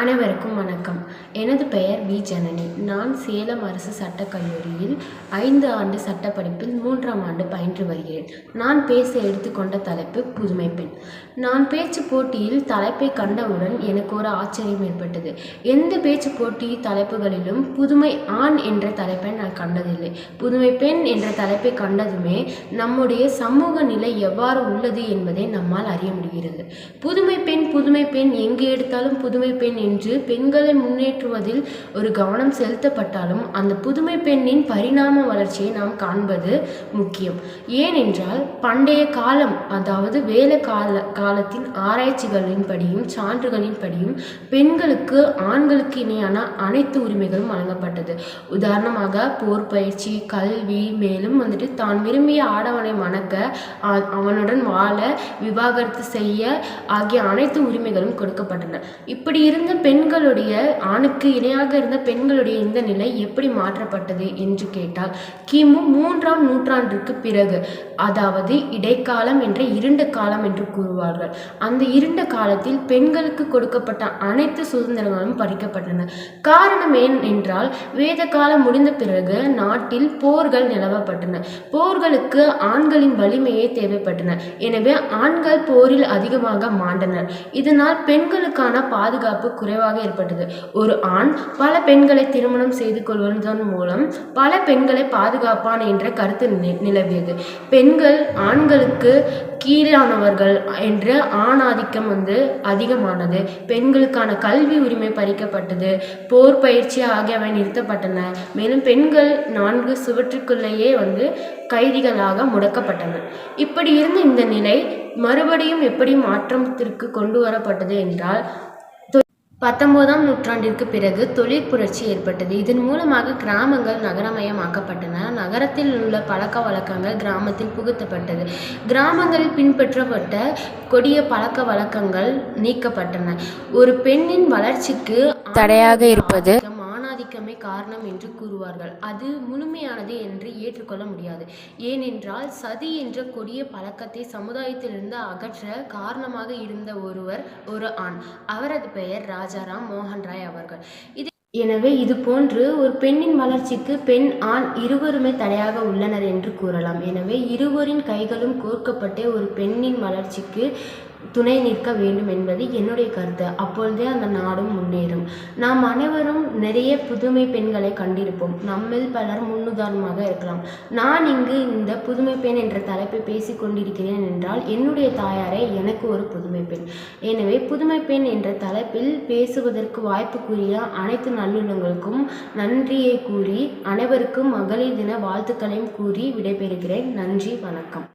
அனைவருக்கும் வணக்கம். எனது பெயர் வி. ஜனனி. நான் சேலம் அரசு சட்டக் கல்லூரியில் ஐந்து ஆண்டு சட்டப்படிப்பில் மூன்றாம் ஆண்டு பயின்று வருகிறேன். நான் பேச எடுத்துக்கொண்ட தலைப்பு புதுமை பெண். நான் பேச்சு போட்டியில் தலைப்பை கண்டவுடன் எனக்கு ஒரு ஆச்சரியம் ஏற்பட்டது. எந்த பேச்சு போட்டி தலைப்புகளிலும் புதுமை ஆண் என்ற தலைப்பை நான் கண்டதில்லை. புதுமை பெண் என்ற தலைப்பை கண்டதுமே நம்முடைய சமூக நிலை எவ்வாறு உள்ளது என்பதை நம்மால் அறிய முடிகிறது. புதுமை பெண் புதுமை பெண் எங்கே எடுத்தாலும் புதுமை பெண் என்று பெண்களை முன்னேற்றுவதில் ஒரு கவனம் செலுத்தப்பட்டாலும் அந்த புதுமை பெண்ணின் பரிணாம வளர்ச்சியை நாம் காண்பது முக்கியம். ஏனென்றால் பண்டைய காலம் அதாவது வேலை கால காலத்தின் ஆராய்ச்சிகளின் படியும் சான்றுகளின் படியும் பெண்களுக்கு ஆண்களுக்கு இணையான அனைத்து உரிமைகளும் வழங்கப்பட்டது. உதாரணமாக போர் பயிற்சி கல்வி மேலும் வந்துட்டு தான் விரும்பிய ஆடவனை மணக்க அவனுடன் வாழ விவாகரத்து செய்ய ஆகிய அனைத்து உரிமைகளும் கொடுக்கப்பட்டன. இப்படி இருந்த பெண்களுடைய ஆணுக்கு இணையாக இருந்த பெண்களுடைய இந்த நிலை எப்படி மாற்றப்பட்டது என்று கேட்டால் கிமு மூன்றாம் நூற்றாண்டிற்கு பிறகு அதாவது இடைக்காலம் என்ற இருண்ட காலம் என்று கூறுவார்கள். அந்த இருண்ட காலத்தில் பெண்களுக்கு கொடுக்கப்பட்ட அனைத்து சுதந்திரங்களும் பறிக்கப்பட்டன. காரணம் ஏன் என்றால் வேத காலம் முடிந்த பிறகு நாட்டில் போர்கள் நிலவப்பட்டன. போர்களுக்கு ஆண்களின் வலிமையே தேவைப்பட்டன. எனவே ஆண்கள் போரில் அதிகமாக மாண்டனர். இதனால் பெண்களுக்கான பாதுகாப்பு குறைவாக ஏற்பட்டது. ஒரு ஆண் பல பெண்களை திருமணம் செய்து கொள்வதன் மூலம் பல பெண்களை பாதுகாப்பான் என்ற கருத்து நி- நிலவியது. பெண்கள் ஆண்களுக்கு கீழானவர்கள் என்ற ஆணாதிக்கம் வந்து அதிகமானது. பெண்களுக்கான கல்வி உரிமை பறிக்கப்பட்டது. போர் பயிற்சி ஆகியவை நிறுத்தப்பட்டன. மேலும் பெண்கள் நான்கு சுவற்றுக்குள்ளேயே வந்து கைதிகளாக முடக்கப்பட்டனர் இப்படி இருந்த இந்த நிலை மறுபடியும் எப்படி மாற்றத்திற்கு கொண்டு வரப்பட்டது என்றால் பத்தொன்பதாம் நூற்றாண்டிற்கு பிறகு தொழிற் புரட்சி ஏற்பட்டது. இதன் மூலமாக கிராமங்கள் நகரமயமாக்கப்பட்டன. நகரத்தில் உள்ள பழக்க வழக்கங்கள் கிராமத்தில் புகுத்தப்பட்டது. கிராமங்களில் பின்பற்றப்பட்ட கொடிய பழக்க வழக்கங்கள் நீக்கப்பட்டன. ஒரு பெண்ணின் வளர்ச்சிக்கு தடையாக இருப்பது ஆணாதிக்கமே காரணம் என்று கூறுவார்கள். அது முழுமையானது என்று ஏற்றுக்கொள்ள முடியாது. ஏனென்றால் சதி என்ற கொடிய பழக்கத்தை சமுதாயத்திலிருந்து அகற்ற காரணமாக இருந்த ஒருவர் ஒரு ஆண். அவரது பெயர் ராஜாராம் மோகன் ராய் அவர்கள். இது எனவே இது போன்று ஒரு பெண்ணின் வளர்ச்சிக்கு பெண் ஆண் இருவருமே தடையாக உள்ளனர் என்று கூறலாம். எனவே இருவரின் கைகளும் கோர்க்கப்பட்டே ஒரு பெண்ணின் வளர்ச்சிக்கு துணை நிற்க வேண்டும் என்பது என்னுடைய கருத்து. அப்பொழுதே அந்த நாடும் முன்னேறும். நாம் அனைவரும் நிறைய புதுமை பெண்களை கண்டிருப்போம். நம்மில் பலர் முன்னுதாரணமாக இருக்கலாம். நான் இங்கு இந்த புதுமை பெண் என்ற தலைப்பை பேசிக் கொண்டிருக்கிறேன் என்றால் என்னுடைய தாயாரே எனக்கு ஒரு புதுமை பெண். எனவே புதுமை பெண் என்ற தலைப்பில் பேசுவதற்கு வாய்ப்பு கூறிய அனைத்து நல்லுள்ளங்களுக்கும் நன்றியை கூறி அனைவருக்கும் மகளிர் தின வாழ்த்துக்களையும் கூறி விடைபெறுகிறேன். நன்றி வணக்கம்.